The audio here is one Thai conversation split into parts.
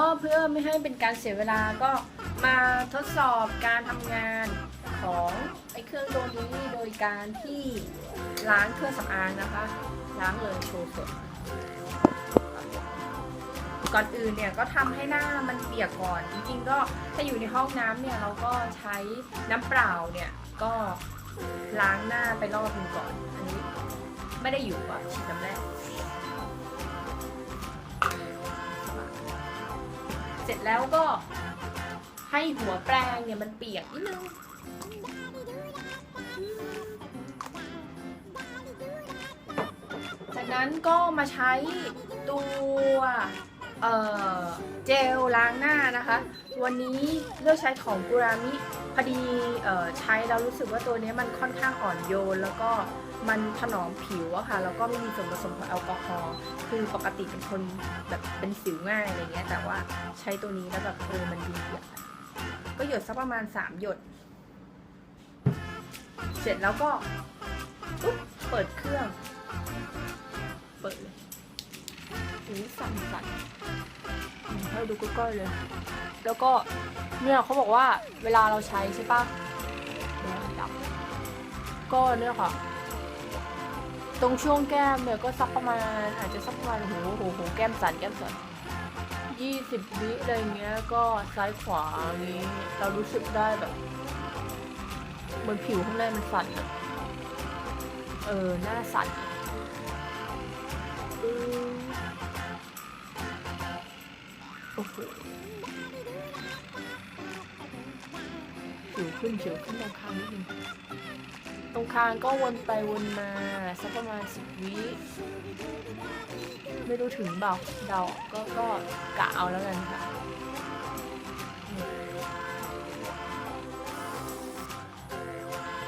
ก็เพื่อไม่ให้เป็นการเสียเวลาก็มาทดสอบการทำงานของไอ้เครื่องตัวนี้โดยการที่ล้างเครื่องสำอางนะคะ ล้างเลยโชว์สดก่อนอื่นเนี่ยก็ทำให้หน้ามันเปียกก่อน จริงๆก็ถ้าอยู่ในห้องน้ำเนี่ยเราก็ใช้น้ำเปล่าเนี่ยก็ล้างหน้าไปรอบหนึงก่อน อันนี้ไม่ได้อยู่ก่อนฉีดน้ำแรก ร็จแล้วก็ให้หัวแปรงเนี่ยมันเปียกนิดนึงจากนั้นก็มาใช้ตัว เอ่อเจลล้างหน้านะคะ วันนี้เลือกใช้ของกุรามิพอดีเอ่อใช้แล้วรู้สึกว่าตัวนี้มันค่อนข้างอ่อนโยน แล้วก็มันถนอมผิวอะค่ะ แล้วก็ไม่มีส่วนผสมของแอลกอฮอล์คือปกติเป็นคนแบบเป็นสิวง่ายอะไรเงี้ยแต่ว่าใช้ตัวนี้แล้วแบบเออมันดีอะก็หยดสักประมาณ 3 หยด เสร็จแล้วก็ปุ๊บเปิดเครื่อง เปิดเลย หูสั่นสั่นอืมให้ดูก้อยเลย แล้วก็เนี่ยเขาบอกว่าเวลาเราใช้ใช่ปะเดี๋ยวดับก็เนี่ยค่ะ ตรงช่วงแก้มเนี่ยก็สักประมาณอาจจะสักประมาณโหโหโหแก้มสั่นแก้มสั่นยี่สิบวิอะไรเงี้ยก็ซ้ายขวาอย่างงี้ เรารู้สึกได้แบบเหมือนผิวข้างในมันสั่นอะเออหน้าสั่น ขึ้นผิวขึ้นตรงคางนิดนึงตรงคางก็วนไปวนมาสักประมาณสิบวิไม่รู้ถึงเปล่าเดาก็ก็กะเอาแล้วกันค่ะ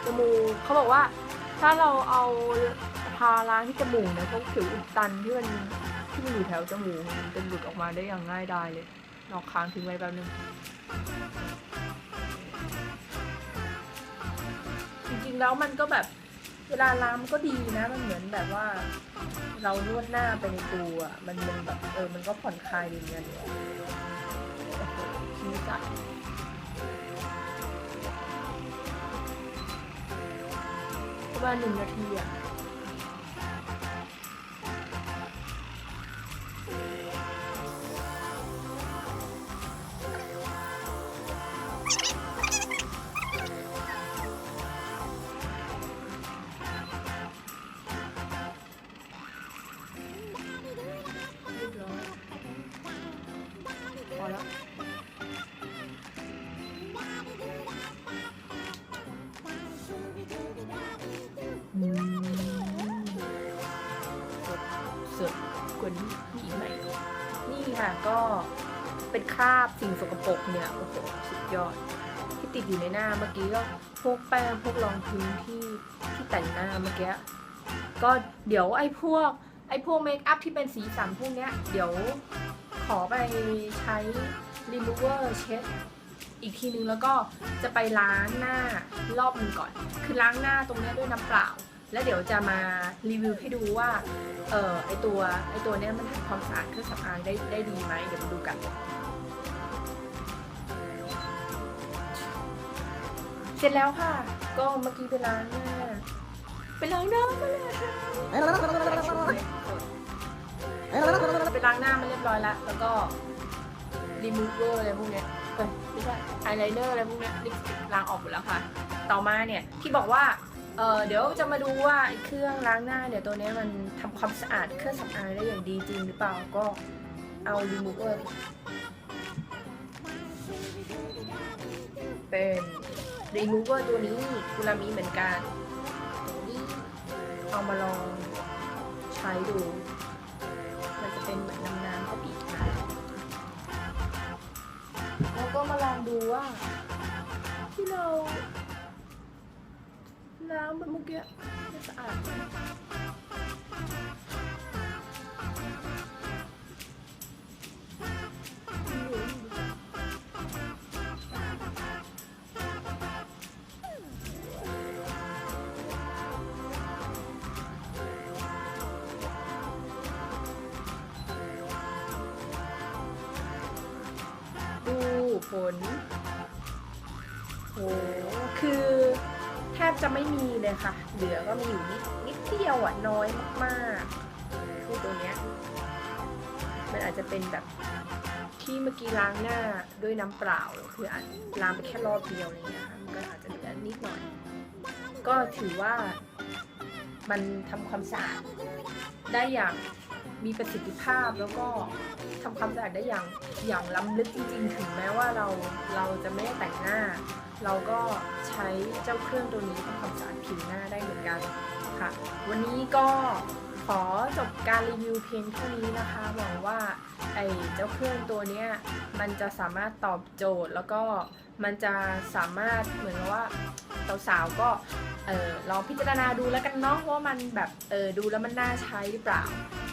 จมูกเขาบอกว่า ถ้าเราเอาทาล้างที่จมูกเนี่ยพวกผิวอุดตันที่มันที่มันอยู่แถวจมูกมันจะหลุดออกมาได้อย่างง่ายดายเลยเราค้างทิ้งไว้แป๊บนึง แล้วมันก็แบบเวลาล้างมันก็ดีนะ มันเหมือนแบบว่า เรานวดหน้าไปในตัวอะมันมันแบบเออมันก็ผ่อนคลายดีเหมือนกันชี้จัดประมาณหนึ่งนาทีอะ กว่านี้อีกไหมนี่ค่ะก็เป็นคราบสิ่งสกปรกเนี่ยโอ้โหสุดยอด ที่ติดอยู่ในหน้าเมื่อกี้ก็พวกแป้งพวกรองพื้นที่ที่แต่งหน้าเมื่อกี้ก็เดี๋ยวไอ้พวกไอ้พวกเมคอัพที่เป็นสีสันพวกเนี้ยเดี๋ยวขอไปใช้ remover เช็ดอีกทีนึงแล้วก็จะไปล้างหน้ารอบนึงก่อน คือล้างหน้าตรงเนี้ยด้วยน้ำเปล่า แล้วเดี๋ยวจะมารีวิวให้ดูว่าเออไอตัวไอตัวเนี้ยมันทำความสะอาดเครื่องสำอางได้ได้ดีไหมเดี๋ยวมาดูกันเสร็จแล้วค่ะ ก็เมื่อกี้ไปล้างหน้าไปล้างหน้ามาเลยค่ะไปล้างหน้ามาเรียบร้อยแล้วแล้วก็รีมูเวอร์อะไรพวกเนี้ยเอ้ยไม่ใช่ไอไลเนอร์อะไรพวกเนี้ยลิปสติกล้างออกหมดแล้วค่ะ ต่อมาเนี่ยที่บอกว่า เออเดี๋ยวจะมาดูว่าเครื่องล้างหน้าเนี่ยตัวนี้มันทำความสะอาดเครื่องสำอางได้อย่างดีจริงหรือเปล่าก็เอารีมูเวอร์เป็นรีมูเวอร์ตัวนี้กุรามีเหมือนกันนี้เอามาลองใช้ดู มันจะเป็นเหมือนน้ำน้ำก็ปีกค่ะแล้วก็มาลองดูว่าที่เรา น้ำมันเมื่อกี้สะอาดดูผลโหคือ บจะไม่มีเลยค่ะ เหลือก็มีอยู่นิดนิดเดียวอะน้อยมากๆคือตัวเนี้ยมันอาจจะเป็นแบบที่เมื่อกี้ล้างหน้าด้วยน้ำเปล่าคืออาจล้างไปแค่รอบเดียวอะไรเงี้ยค่ะมันก็อาจจะเหลือนิดหน่อย ก็ถือว่ามันทำความสะอาดได้อย่างมีประสิทธิภาพแล้วก็ทำความสะอาดได้อย่างอย่างล้ำลึกจริงๆ ถึงแม้ว่าเราเราจะไม่ได้แต่งหน้า เราก็ใช้เจ้าเครื่องตัวนี้ทำความสะอาดผิวหน้าได้เหมือนกันค่ะ วันนี้ก็ขอจบการรีวิวเพียงเท่านี้นะคะหวังว่าไอ้เจ้าเครื่องตัวนี้มันจะสามารถตอบโจทย์ แล้วก็มันจะสามารถเหมือนว่าสาวๆก็เออลองพิจารณาดูแล้วกันเนาะว่ามันแบบเออดูแล้วมันน่าใช้หรือเปล่า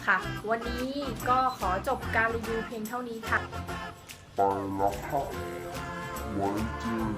ค่ะ วันนี้ก็ขอจบการรีวิวเพียงเท่านี้ค่ะไปแล้วครั บไว้เจอ